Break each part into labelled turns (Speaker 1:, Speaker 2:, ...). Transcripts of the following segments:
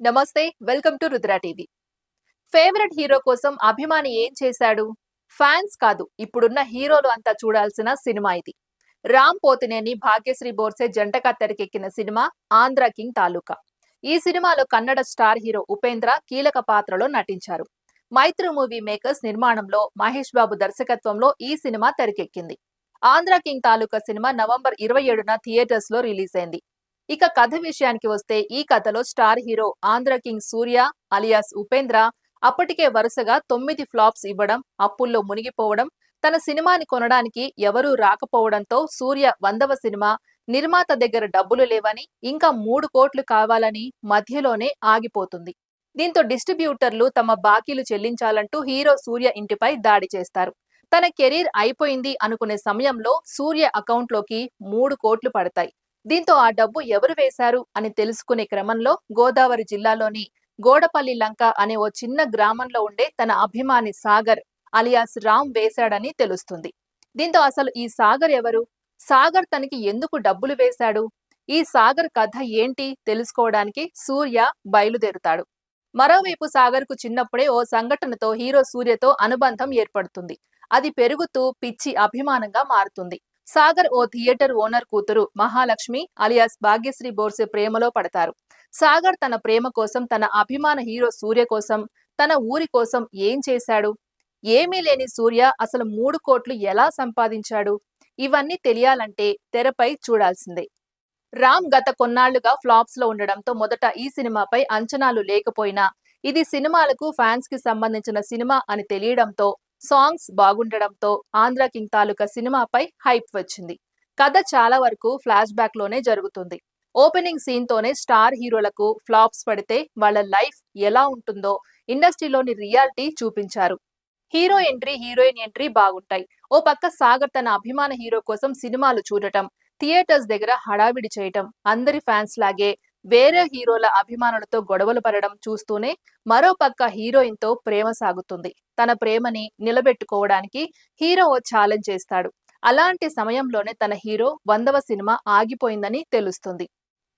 Speaker 1: నమస్తే welcome to Rudra TV. Favourite hero కోసం అభిమాని ఏం చేశాడు? ఫ్యాన్స్ కాదు ఇప్పుడున్న హీరోలు అంతా చూడాల్సిన సినిమా ఇది. రామ్ పోతినేని భాగ్యశ్రీ బోర్సే జంటగా తెరకెక్కిన సినిమా ఆంధ్ర కింగ్ తాలూకా. ఈ సినిమాలో కన్నడ స్టార్ హీరో ఉపేంద్ర కీలక పాత్రలో నటించారు. మైత్రి మూవీ మేకర్స్ నిర్మాణంలో మహేష్ బాబు దర్శకత్వంలో ఈ cinema తెరకెక్కింది. Andhra King Taluka cinema November ఇరవై ఏడున థియేటర్స్లో రిలీజ్ అయింది ఇక కథ విషయానికి వస్తే ఈ కథలో star hero Andhra King Surya alias Upendra అప్పటికే వరుసగా తొమ్మిది ఫ్లాప్స్ ఇవ్వడం అప్పుల్లో మునిగిపోవడం తన సినిమాని కొనడానికి ఎవరూ రాకపోవడంతో సూర్య వందవ సినిమా నిర్మాత దగ్గర డబ్బులు లేవని ఇంకా మూడు కోట్లు కావాలని మధ్యలోనే ఆగిపోతుంది. దీంతో డిస్ట్రిబ్యూటర్లు తమ బాకీలు చెల్లించాలంటూ హీరో సూర్య ఇంటిపై దాడి చేస్తారు. తన కెరీర్ అయిపోయింది అనుకునే సమయంలో సూర్య అకౌంట్లోకి మూడు కోట్లు పడతాయి. దీంతో ఆ డబ్బు ఎవరు వేశారు అని తెలుసుకునే క్రమంలో గోదావరి జిల్లాలోని గోడపల్లి లంక అనే ఓ చిన్న గ్రామంలో ఉండే తన అభిమాని సాగర్ అలియాస్ రామ్ వేశాడని తెలుస్తుంది. దీంతో అసలు ఈ సాగర్ ఎవరు? సాగర్ తనకి ఎందుకు డబ్బులు వేశాడు? ఈ సాగర్ కథ ఏంటి? తెలుసుకోవడానికి సూర్య బయలుదేరుతాడు. మరోవైపు సాగర్కు చిన్నప్పుడే ఓ సంఘటనతో హీరో సూర్యతో అనుబంధం ఏర్పడుతుంది. అది పెరుగుతూ పిచ్చి అభిమానంగా మారుతుంది. సాగర్ ఓ థియేటర్ ఓనర్ కూతురు మహాలక్ష్మి అలియాస్ భాగ్యశ్రీ బోర్సే ప్రేమలో పడతారు. సాగర్ తన ప్రేమ కోసం తన అభిమాన హీరో సూర్య కోసం తన ఊరి కోసం ఏం చేశాడు? ఏమీ లేని సూర్య అసలు మూడు కోట్లు ఎలా సంపాదించాడు? ఇవన్నీ తెలియాలంటే తెరపై చూడాల్సిందే. రామ్ గత కొన్నాళ్ళుగా ఫ్లాప్స్లో ఉండడంతో మొదట ఈ సినిమాపై అంచనాలు లేకపోయినా ఇది సినిమాలకు ఫ్యాన్స్కి సంబంధించిన సినిమా అని తెలియడంతో సాంగ్స్ బాగుండడంతో ఆంధ్ర కింగ్ తాలూకా సినిమాపై హైప్ వచ్చింది. కథ చాలా వరకు ఫ్లాష్ బ్యాక్లోనే జరుగుతుంది. ఓపెనింగ్ సీన్ తోనే స్టార్ హీరోలకు ఫ్లాప్స్ పడితే వాళ్ళ లైఫ్ ఎలా ఉంటుందో ఇండస్ట్రీలోని రియాలిటీ చూపించారు. హీరో ఎంట్రీ హీరోయిన్ ఎంట్రీ బాగుంటాయి. ఓ పక్క సాగర్ తన అభిమాన హీరో కోసం సినిమాలు చూడటం థియేటర్స్ దగ్గర హడావిడి చేయటం అందరి ఫ్యాన్స్ లాగే వేరే హీరోల అభిమానులతో గొడవలు పడడం చూస్తూనే మరో పక్క హీరోయిన్తో ప్రేమ సాగుతుంది. తన ప్రేమని నిలబెట్టుకోవడానికి హీరో ఓ ఛాలెంజ్ చేస్తాడు. అలాంటి సమయంలోనే తన హీరో వందవ సినిమా ఆగిపోయిందని తెలుస్తుంది.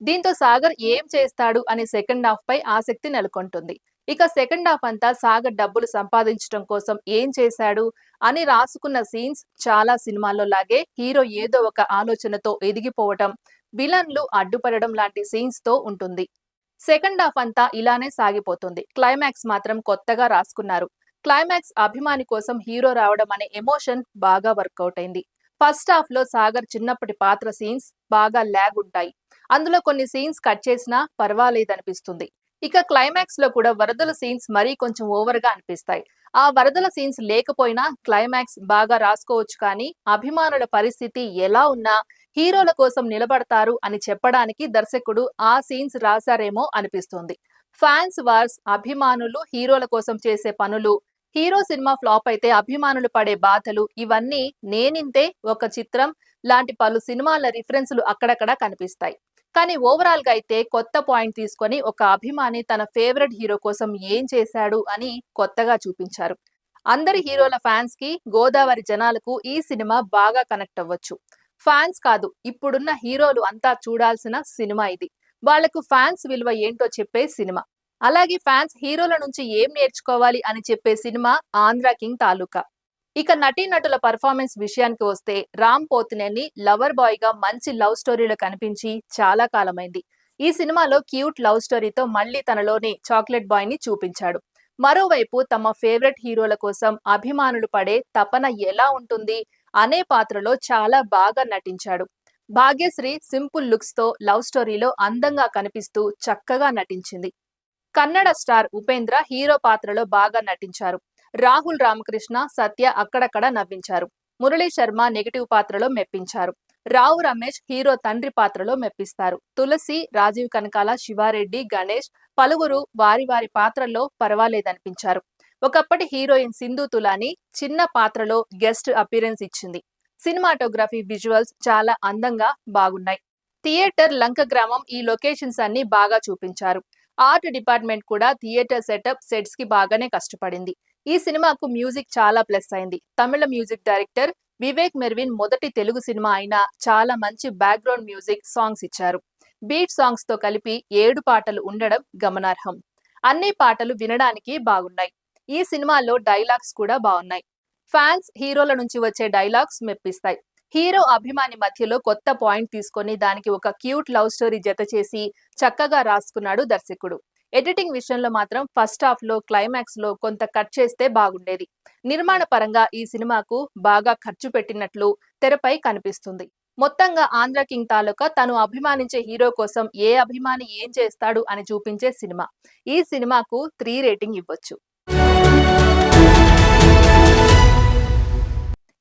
Speaker 1: దీంతో సాగర్ ఏం చేస్తాడు అనే సెకండ్ హాఫ్ పై ఆసక్తి నెలకొంటుంది. ఇక సెకండ్ హాఫ్ అంతా సాగర్ డబ్బులు సంపాదించడం కోసం ఏం చేశాడు అని రాసుకున్న సీన్స్ చాలా సినిమాల్లో లాగే హీరో ఏదో ఒక ఆలోచనతో ఎదిగిపోవటం విలన్లు అడ్డుపడడం లాంటి సీన్స్తో ఉంటుంది. సెకండ్ హాఫ్ అంతా ఇలానే సాగిపోతుంది. క్లైమాక్స్ మాత్రం కొత్తగా రాసుకున్నారు. క్లైమాక్స్ అభిమాని కోసం హీరో రావడం అనే ఎమోషన్ బాగా వర్కౌట్ అయింది. ఫస్ట్ హాఫ్లో సాగర్ చిన్నప్పటి పాత్ర సీన్స్ బాగా ల్యాగ్ ఉంటాయి. అందులో కొన్ని సీన్స్ కట్ చేసినా పర్వాలేదనిపిస్తుంది ఇక క్లైమాక్స్లో కూడా వరదల సీన్స్ మరీ కొంచెం ఓవర్గా అనిపిస్తాయి. ఆ వరదల సీన్స్ లేకపోయినా క్లైమాక్స్ బాగా రాసుకోవచ్చు కానీ అభిమానుల పరిస్థితి ఎలా ఉన్నా హీరోల కోసం నిలబడతారు అని చెప్పడానికి దర్శకుడు ఆ సీన్స్ రాశారేమో అనిపిస్తుంది. ఫ్యాన్స్ వార్స్ అభిమానులు హీరోల కోసం చేసే పనులు హీరో సినిమా ఫ్లాప్ అయితే అభిమానులు పడే బాధలు ఇవన్నీ నేనింతే ఒక చిత్రం లాంటి పలు సినిమాల రిఫరెన్స్లు అక్కడక్కడ కనిపిస్తాయి. కానీ ఓవరాల్గా అయితే కొత్త పాయింట్ తీసుకొని ఒక అభిమాని తన ఫేవరెట్ హీరో కోసం ఏం చేశాడు అని కొత్తగా చూపించారు. అందరి హీరోల ఫ్యాన్స్కి గోదావరి జనాలకు ఈ సినిమా బాగా కనెక్ట్ అవ్వచ్చు. ఫ్యాన్స్ కాదు ఇప్పుడున్న హీరోలు అంతా చూడాల్సిన సినిమా ఇది. వాళ్ళకు ఫ్యాన్స్ విలువ ఏంటో చెప్పే సినిమా. అలాగే ఫ్యాన్స్ హీరోల నుంచి ఏం నేర్చుకోవాలి అని చెప్పే సినిమా ఆంధ్ర కింగ్ తాలూకా. ఇక నటీనటుల పర్ఫార్మెన్స్ విషయానికి వస్తే రామ్ పోతినేని లవర్ బాయ్గా మంచి లవ్ స్టోరీలో కనిపించి చాలా కాలమైంది. ఈ సినిమాలో క్యూట్ లవ్ స్టోరీతో మళ్ళీ తనలోని చాక్లెట్ బాయ్ని చూపించాడు. మరోవైపు తమ ఫేవరెట్ హీరోల కోసం అభిమానులు పడే తపన ఎలా ఉంటుంది అనే పాత్రలో చాలా బాగా నటించాడు. భాగ్యశ్రీ సింపుల్ లుక్స్తో లవ్ స్టోరీలో అందంగా కనిపిస్తూ చక్కగా నటించింది. కన్నడ స్టార్ ఉపేంద్ర హీరో పాత్రలో బాగా నటించారు. రాహుల్ రామకృష్ణ సత్య అక్కడక్కడ నవ్వించారు. మురళీ శర్మ నెగిటివ్ పాత్రలో మెప్పించారు. రావు రమేష్ హీరో తండ్రి పాత్రలో మెప్పిస్తారు. తులసి రాజీవ్ కనకాల శివారెడ్డి గణేష్ పలువురు వారి వారి పాత్రల్లో పర్వాలేదనిపించారు. ఒకప్పటి హీరోయిన్ సింధు తులాని చిన్న పాత్రలో గెస్ట్ అపీరెన్స్ ఇచ్చింది. సినిమాటోగ్రఫీ విజువల్స్ చాలా అందంగా బాగున్నాయి. థియేటర్ లంక గ్రామం ఈ లొకేషన్స్ అన్ని బాగా చూపించారు. ఆర్ట్ డిపార్ట్మెంట్ కూడా థియేటర్ సెటప్ సెట్స్కి బాగానే కష్టపడింది. ఈ సినిమాకు మ్యూజిక్ చాలా ప్లస్ అయింది. తమిళ మ్యూజిక్ డైరెక్టర్ వివేక్ మెర్విన్ మొదటి తెలుగు సినిమా అయినా చాలా మంచి బ్యాక్గ్రౌండ్ మ్యూజిక్ సాంగ్స్ ఇచ్చారు. బీట్ సాంగ్స్తో కలిపి ఏడు పాటలు ఉండడం గమనార్హం. అన్ని పాటలు వినడానికి బాగున్నాయి. ఈ సినిమాలో డైలాగ్స్ కూడా బాగున్నాయి. ఫ్యాన్స్ హీరోల నుంచి వచ్చే డైలాగ్స్ మెప్పిస్తాయి. హీరో అభిమాని మధ్యలో కొత్త పాయింట్ తీసుకొని దానికి ఒక క్యూట్ లవ్ స్టోరీ జత చేసి చక్కగా రాసుకున్నాడు దర్శకుడు. ఎడిటింగ్ విషయంలో మాత్రం ఫస్ట్ హాఫ్లో క్లైమాక్స్లో కొంత కట్ చేస్తే బాగుండేది. నిర్మాణ పరంగా ఈ సినిమాకు బాగా ఖర్చు పెట్టినట్లు తెరపై కనిపిస్తుంది. మొత్తంగా ఆంధ్ర కింగ్ తాలూకా తను అభిమానించే హీరో కోసం ఏ అభిమాని ఏం చేస్తాడు అని చూపించే సినిమా. ఈ సినిమాకు త్రీ రేటింగ్ ఇవ్వచ్చు.